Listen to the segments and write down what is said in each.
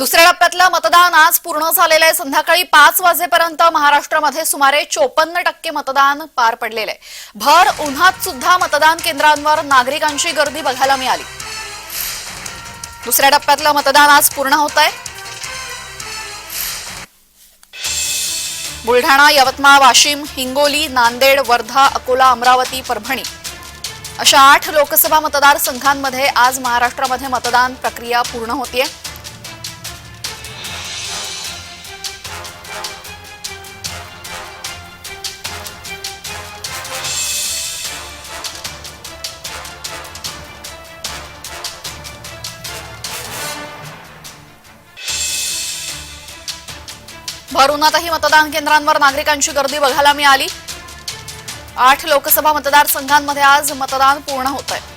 दुसऱ्या टप्प्यातलं मतदान आज पूर्ण झालेलं आहे. संध्याकाळी पाच वाजेपर्यंत महाराष्ट्रामध्ये सुमारे चोपन्न टक्के मतदान पार पडलेलं आहे. भर उन्हात सुद्धा मतदान केंद्रांवर नागरिकांची गर्दी बघायला मिळाली. दुसऱ्या टप्प्यातलं मतदान आज पूर्ण होत आहे. बुलढाणा यवतमाळ वाशिम हिंगोली नांदेड वर्धा अकोला अमरावती परभणी अशा आठ लोकसभा मतदारसंघांमध्ये आज महाराष्ट्रामध्ये मतदान प्रक्रिया पूर्ण होतीये. भर उन्हातही मतदान केंद्रांवर नागरिकांची गर्दी बघायला मिळाली. आठ लोकसभा मतदारसंघांमध्ये आज मतदान पूर्ण होत आहे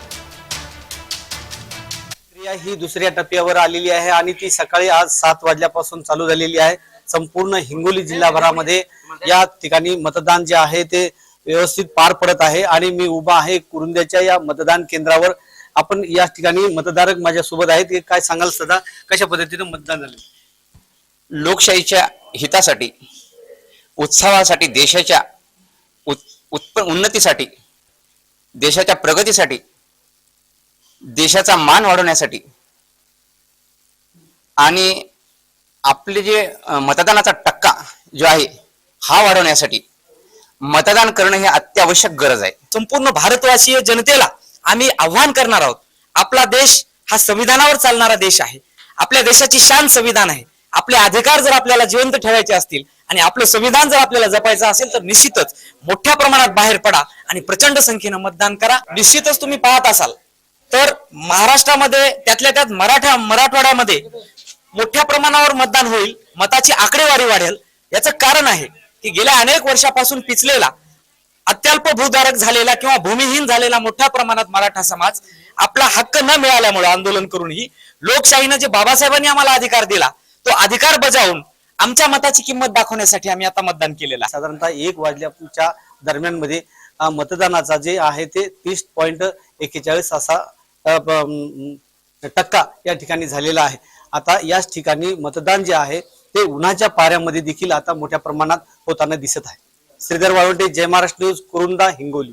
ही दुसऱ्या टप्प्यावर आलेली आहे आणि ती सकाळी आज सात वाजल्यापासून चालू झालेली आहे. संपूर्ण हिंगोली जिल्हाभरामध्ये या ठिकाणी मतदान जे आहे ते व्यवस्थित पार पडत आहे आणि मी उभा आहे कुरुंद्याच्या या मतदान केंद्रावर. आपण या ठिकाणी मतदारक माझ्या सोबत आहेत काय सांगाल सदा? कशा पद्धतीनं मतदान झालं? लोकशाहीच्या हितासाठी उत्सवासाठी देशाच्या उत् उत्प उन्नतीसाठी देशाच्या प्रगतीसाठी देशाचा मान वाढवण्यासाठी आणि आपले जे मतदानाचा टक्का जो आहे हा वाढवण्यासाठी मतदान करणं हे अत्यावश्यक गरज आहे. संपूर्ण भारतवासीय जनतेला आम्ही आव्हान करणार आहोत. आपला देश हा संविधानावर चालणारा देश आहे. आपल्या देशाची शान संविधान आहे. आपले अधिकार जर आपल्याला जिवंत ठेवायचे असतील आणि आपलं संविधान जर आपल्याला जपायचं असेल तर निश्चितच मोठ्या प्रमाणात बाहेर पडा आणि प्रचंड संख्येनं मतदान करा. निश्चितच तुम्ही पाहत असाल. तर महाराष्ट्रामध्ये त्यातल्या त्यात मराठा मराठवाड्यामध्ये मोठ्या प्रमाणावर मतदान होईल मताची आकडेवारी वाढेल. याचं कारण आहे की गेल्या अनेक वर्षापासून पिचलेला अत्यल्प भूधारक झालेला किंवा भूमिहीन झालेला मोठ्या प्रमाणात मराठा समाज आपला हक्क न मिळाल्यामुळे आंदोलन करूनही लोकशाहीनं जे बाबासाहेबांनी आम्हाला अधिकार दिला तो अधिकार बजावून आमच्या मताची किंमत दाखवण्यासाठी आम्ही आता मतदान केलेलं आहे. साधारणतः एक वाजल्याच्या दरम्यानमध्ये मतदानाचा जे आहे ते तीस पॉईंट एक्केचाळीस असा टक्का या ठिकाणी झालेला आहे. आता याच ठिकाणी मतदान जे आहे ते उन्हाच्या पाऱ्यामध्ये देखील आता मोठ्या प्रमाणात होताना दिसत आहे. श्रीधर वाळवंटे जय महाराष्ट्र न्यूज कुरुंदा हिंगोली.